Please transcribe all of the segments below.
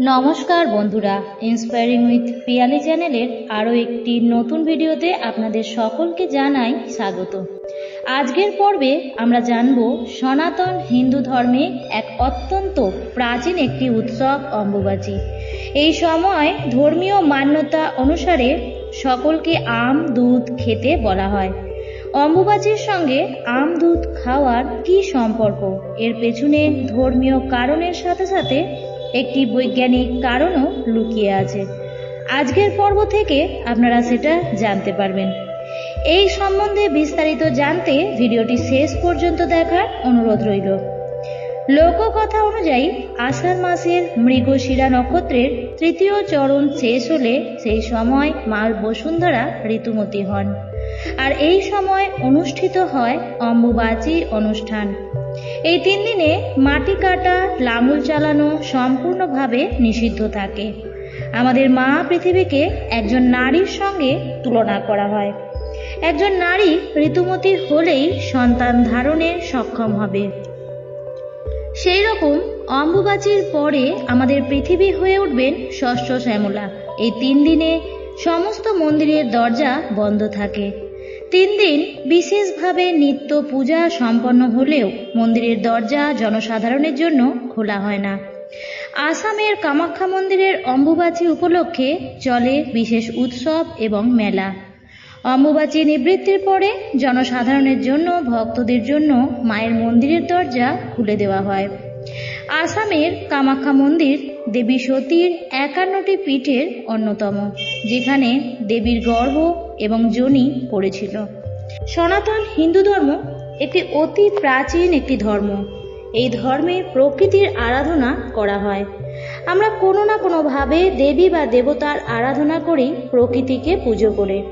নমস্কার বন্ধুরা inspiring with Piyali চ্যানেলের আরও একটি নতুন ভিডিওতে আপনাদের সকলকে জানাই স্বাগত। আজকের পর্বে আমরা জানব সনাতন হিন্দু ধর্মে এক অত্যন্ত প্রাচীন একটি উৎসব অম্বুবাচী। এই সময় ধর্মীয় মান্যতা অনুসারে সকলকে আম, দুধ খেতে বলা হয়। অম্বুবাচীর সঙ্গে আম, দুধ খাওয়ার কি সম্পর্ক? এর পেছনে ধর্মীয় কারণের সাথে সাথে একটি বৈজ্ঞানিক কারণও লুকিয়ে আছে। আজকের পর্ব থেকে আপনারা সেটা জানতে পারবেন। এই সম্বন্ধে বিস্তারিত জানতে ভিডিওটি শেষ পর্যন্ত দেখার অনুরোধ রইল। লোককথা অনুযায়ী, আষাঢ় মাসের মৃগশিরা নক্ষত্রের তৃতীয় চরণ শেষ হলে সেই সময় মা বসুন্ধরা ঋতুমতী হন। আর এই সময় অনুষ্ঠিত হয় অম্বুবাচী অনুষ্ঠান। এই তিন দিনে মাটি কাটা, লাঙল চালানো সম্পূর্ণভাবে নিষিদ্ধ থাকে। আমাদের মা পৃথিবীকে একজন নারীর সঙ্গে তুলনা করা হয়। একজন নারী ঋতুমতী হলেই সন্তান ধারণে সক্ষম হবে। সেই রকম অম্বুবাচীর পরে আমাদের পৃথিবী হয়ে উঠবেন ষষ্ঠ শ্যামলা। এই তিন দিনে সমস্ত মন্দিরের দরজা বন্ধ থাকে। তিন দিন বিশেষভাবে নিত্য পূজা সম্পন্ন হলেও মন্দিরের দরজা জনসাধারণের জন্য খোলা হয় না। আসামের কামাখ্যা মন্দিরের অম্বুবাচী উপলক্ষে চলে বিশেষ উৎসব এবং মেলা। অম্বুবাচী নিবৃত্তির পরে জনসাধারণের জন্য, ভক্তদের জন্য মায়ের মন্দিরের দরজা খুলে দেওয়া হয়। আসামের কামাখ্যা মন্দির দেবী সতীর একান্নটি পীঠের অন্যতম, যেখানে দেবীর গর্ভ এবং যোনি পড়েছিল। সনাতন হিন্দু ধর্ম একটি অতি প্রাচীন একটি ধর্ম। এই ধর্মে প্রকৃতির আরাধনা করা হয়। আমরা কোনো না কোনোভাবে দেবী বা দেবতার আরাধনা করি প্রকৃতিকে পুজো করে।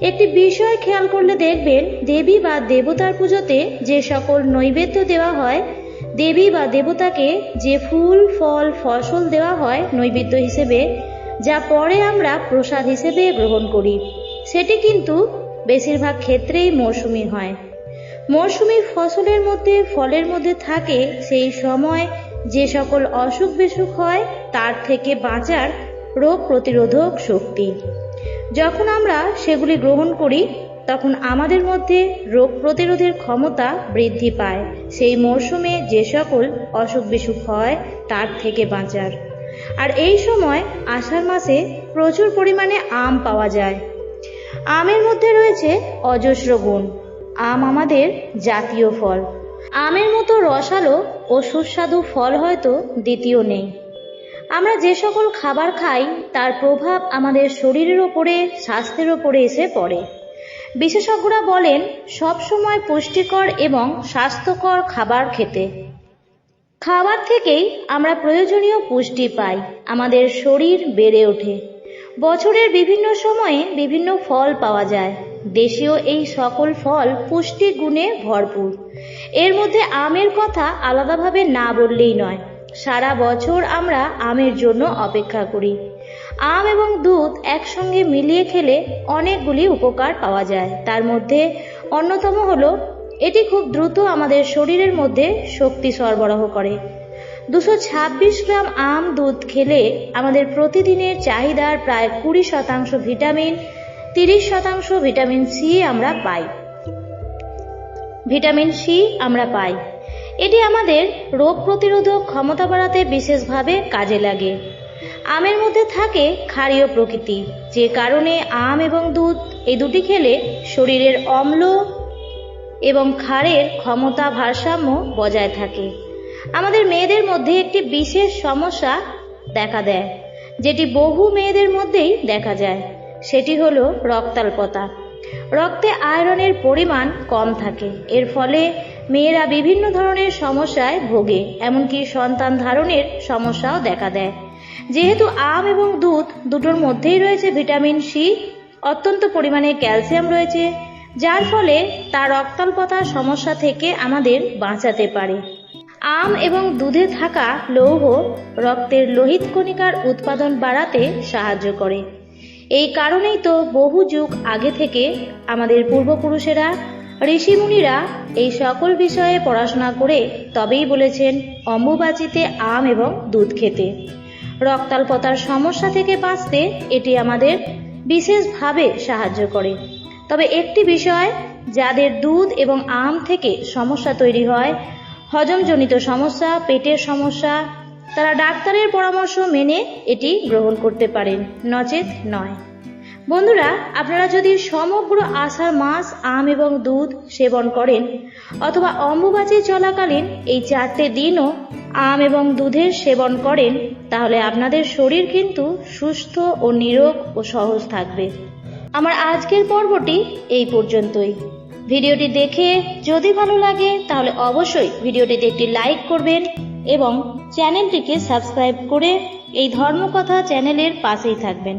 একটি বিষয় খেয়াল করলে দেখবেন, দেবী বা দেবতার পুজোতে যে সকল নৈবেদ্য দেওয়া হয় দেবী বা দেবতাকে যে ফুল, ফল, ফসল দেওয়া হয় নৈবেদ্য হিসেবে, যা পরে আমরা প্রসাদ হিসেবে গ্রহণ করি, সেটি কিন্তু বেশিরভাগ ক্ষেত্রেই মরশুমি হয়। মরশুমি ফসলের মধ্যে, ফলের মধ্যে থাকে সেই সময় যে সকল অসুখ বিসুখ হয়, তার থেকে বাঁচার রোগ প্রতিরোধক শক্তি। যখন আমরা সেগুলি গ্রহণ করি, তখন আমাদের মধ্যে রোগ প্রতিরোধের ক্ষমতা বৃদ্ধি পায়। সেই মরশুমে যে সকল অসুখ বিসুখ হয়, তার থেকে বাঁচার। আর এই সময়, আষাঢ় মাসে প্রচুর পরিমাণে আম পাওয়া যায়। আমের মধ্যে রয়েছে অজস্র গুণ। আম আমাদের জাতীয় ফল। আমের মতো রসালো ও সুস্বাদু ফল হয়তো দ্বিতীয় নেই। আমরা যে সকল খাবার খাই, তার প্রভাব আমাদের শরীরের ওপরে, স্বাস্থ্যের ওপরে এসে পড়ে। বিশেষজ্ঞরা বলেন সবসময় পুষ্টিকর এবং স্বাস্থ্যকর খাবার খেতে। খাবার থেকেই আমরা প্রয়োজনীয় পুষ্টি পাই, আমাদের শরীর বেড়ে ওঠে। বছরের বিভিন্ন সময়ে বিভিন্ন ফল পাওয়া যায়। দেশীয় এই সকল ফল পুষ্টি গুণে ভরপুর। এর মধ্যে আমের কথা আলাদাভাবে না বললেই নয়। সারা বছর আমরা আমের জন্য অপেক্ষা করি। আম এবং দুধ একসঙ্গে মিলিয়ে খেলে অনেকগুলি উপকার পাওয়া যায়। তার মধ্যে অন্যতম হলো, এটি খুব দ্রুত আমাদের শরীরের মধ্যে শক্তি সরবরাহ করে। দুশো ছাব্বিশ গ্রাম আম দুধ খেলে আমাদের প্রতিদিনের চাহিদার প্রায় কুড়ি শতাংশ ভিটামিন, তিরিশ শতাংশ ভিটামিন সি আমরা পাই। ভিটামিন সি আমরা পাই। এটি আমাদের রোগ প্রতিরোধক ক্ষমতা বাড়াতে বিশেষভাবে কাজে লাগে। আমের মধ্যে থাকে ক্ষারীয় প্রকৃতি, যে কারণে আম এবং দুধ এই দুটি খেলে শরীরের অম্ল এবং ক্ষারের ক্ষমতা ভারসাম্য বজায় থাকে। আমাদের মেয়েদের মধ্যে একটি বিশেষ সমস্যা দেখা দেয়, যেটি বহু মেয়েদের মধ্যেই দেখা যায়। সেটি হলো রক্তাল্পতা। রক্তে আয়রনের পরিমাণ কম থাকে। এর ফলে মেয়েরা বিভিন্ন ধরনের সমস্যায় ভোগে, এমনকি সন্তান ধারণের সমস্যাও দেখা দেয়। যেহেতু আম এবং দুধ দুটোর মধ্যেই রয়েছে ভিটামিন সি, অত্যন্ত পরিমাণে ক্যালসিয়াম রয়েছে, যার ফলে তার রক্তাল্পতার সমস্যা থেকে আমাদের বাঁচাতে পারে। আম এবং দুধে থাকা লৌহ রক্তের লোহিত কণিকার উৎপাদন বাড়াতে সাহায্য করে। এই কারণেই তো বহু যুগ আগে থেকে আমাদের পূর্বপুরুষেরা ঋষিমুনিরা এই সকল বিষয়ে পড়াশোনা করে তবেই বলেছেন, অম্বুবাচিতে আম এবং দুধ খেতে। রক্তাল্পতার সমস্যা থেকে বাঁচতে এটি আমাদের বিশেষভাবে সাহায্য করে। তবে একটি বিষয়, যাদের দুধ এবং আম থেকে সমস্যা তৈরি হয়, হজমজনিত সমস্যা, পেটের সমস্যা, তারা ডাক্তারের পরামর্শ মেনে এটি গ্রহণ করতে পারেন, নচেত নয়। বন্ধুরা, আপনারা যদি সমগ্র আষাঢ় মাস আম এবং দুধ সেবন করেন, অথবা অম্বুবাচী চলাকালীন এই চারটে দিনও আম এবং দুধের সেবন করেন, তাহলে আপনাদের শরীর কিন্তু সুস্থ ও নিরোগ ও সহজ থাকবে। আমার আজকের পর্বটি এই পর্যন্তই। ভিডিওটি দেখে যদি ভালো লাগে, তাহলে অবশ্যই ভিডিওটিতে একটি লাইক করবেন এবং চ্যানেলটিকে সাবস্ক্রাইব করে এই ধর্মকথা চ্যানেলের পাশেই থাকবেন।